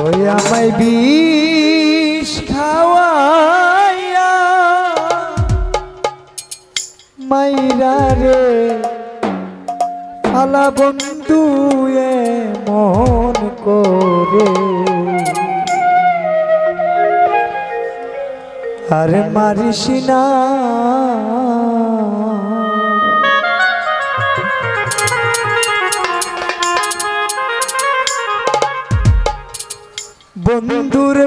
ওই আমায় বিষ খাওয়াইয়া মাইরা রে ফালা বন্ধু এ মন করে। আর মারিস না। বন্ধুর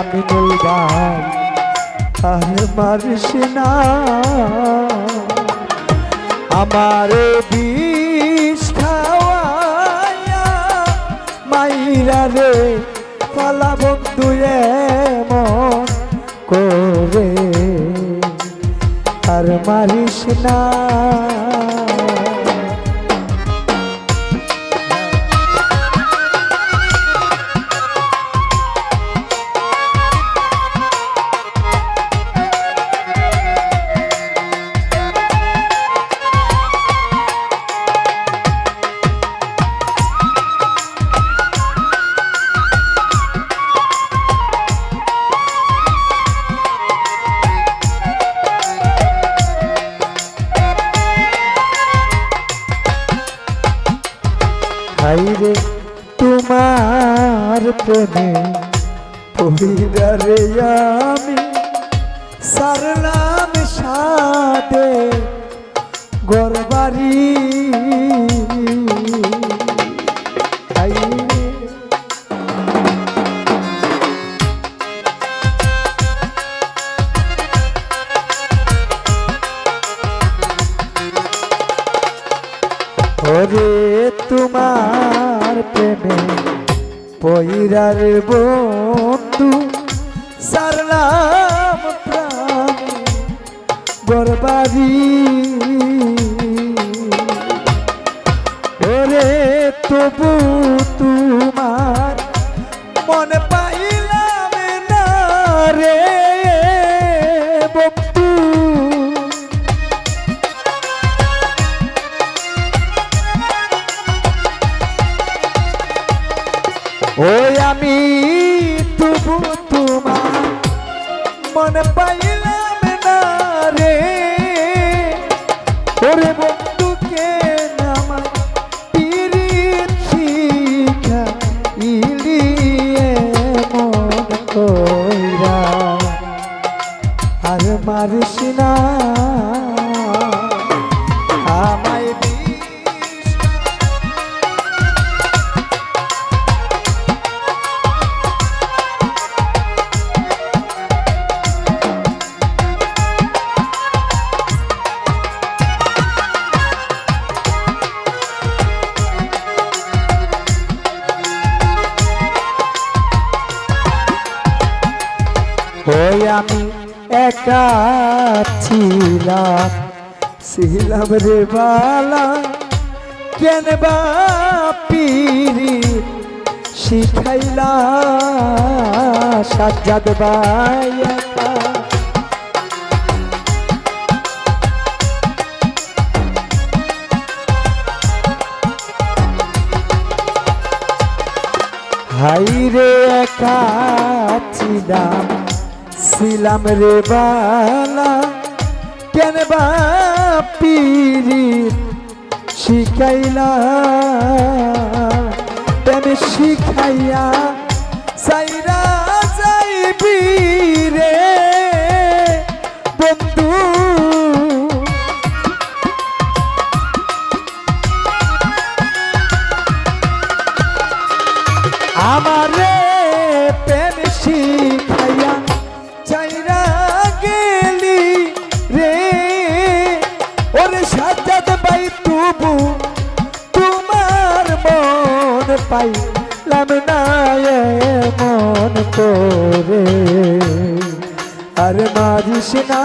করে আমি নইবাই আর মারিস না। আমার বিষ খাওয়াইয়া মাইরা রে পালা বন্ধু মন করে। আর মারিস না। তোমার প্রেমে পরিদারে আমি সারলাম সাদে গরবারি তোমার পইরার বন্ধু সারলাম প্রাণ ওরে তবু মনে পাইলাম না রে। ওরে বন্ধুকে নামা পিরিত আর মারিস না। একা ছিলাম ছিলাম রে বালা কেন বা পিরি শিখাইলা সাজ্জাদ বাই ছিলাম রে বালা কেন বা পিরি শিখাইলা? কেন শিখাইয়া সাইরা যাইবি রে? বন্ধু পাইলাম না মন করে। আর মারিস না,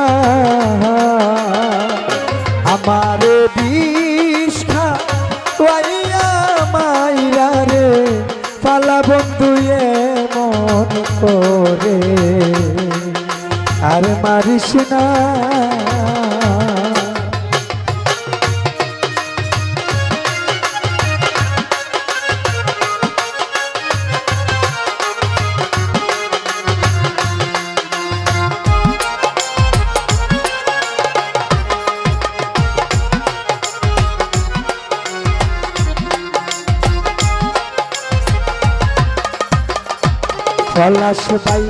আমার বিষ খা, ওয়াইয়া মাইরা রে পালা বন্ধু মন করে। আর মারিস না পলাশ ভাই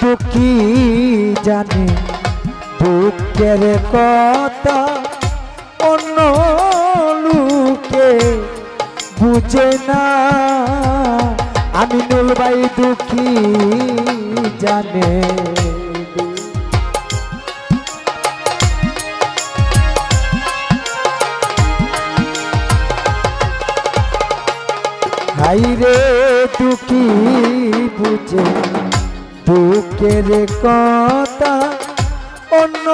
দুঃখী জানে? দুঃখের কথা অন্য লোকে বুঝে না। আমি নুল ভাই দুঃখী জানে? হাইরে দুঃখী বুঝে দুঃখের কথা অন্য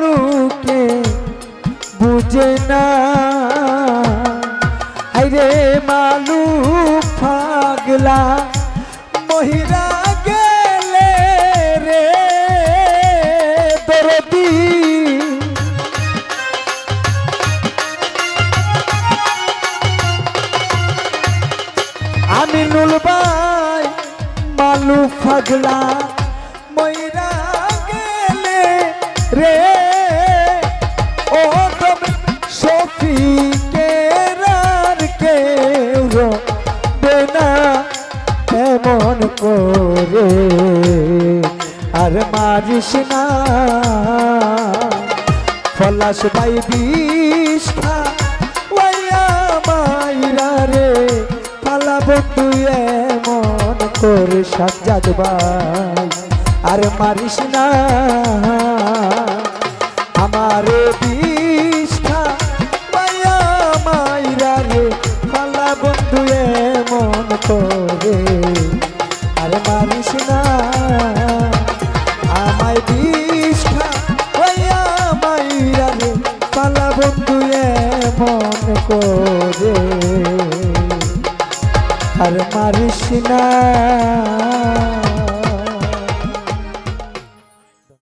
লোকে বুঝে না। আইরে মালু পাগলা রে। ও তবে সফি কেরার কেউ রবে না এমন করে। আর মারিস না। ফলাস ভাই বিষ খা ওয়াইয়া মাইরা রে। পালা বন্ধু এমন করে সাজ্জাদ ভাই। আর মারিস না। না